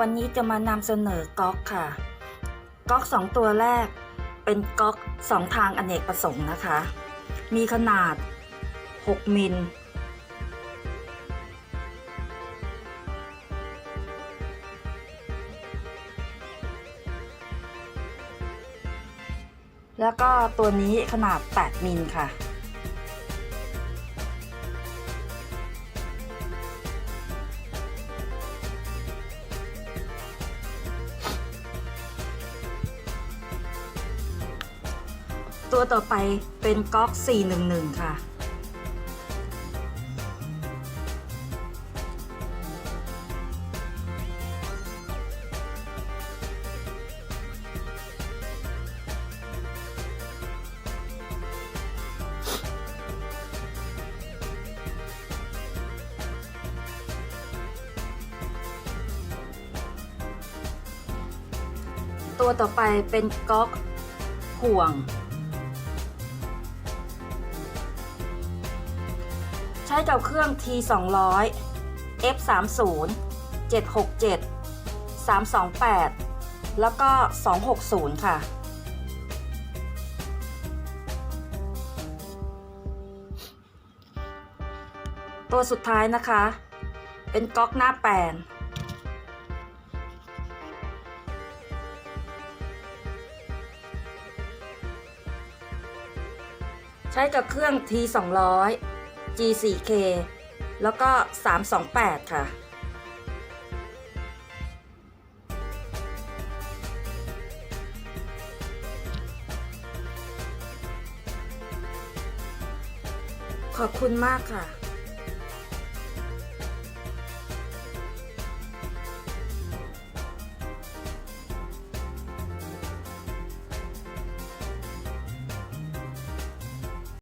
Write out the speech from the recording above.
วันนี้จะมานำเสนอก๊อกค่ะ ก๊อกสองตัวแรกเป็นก๊อกสองทางอเนกประสงค์นะคะ มีขนาด 6 มิล แล้วก็ตัวนี้ขนาด 8 มิลค่ะ ตัวต่อไปเป็นก๊อก 411 ค่ะ ตัวต่อไปเป็นก๊อกห่วง ช้กับเครื่อง T 2 0 0 F 3 0 767 328 แล้วก็ 260 ค่ะ ตัวสุดท้ายนะคะ เป็นก๊อกหน้าแปนใช้กับเครื่อง T 2 0 0 G4K แล้วก็ 328 ค่ะ ขอบคุณมากค่ะ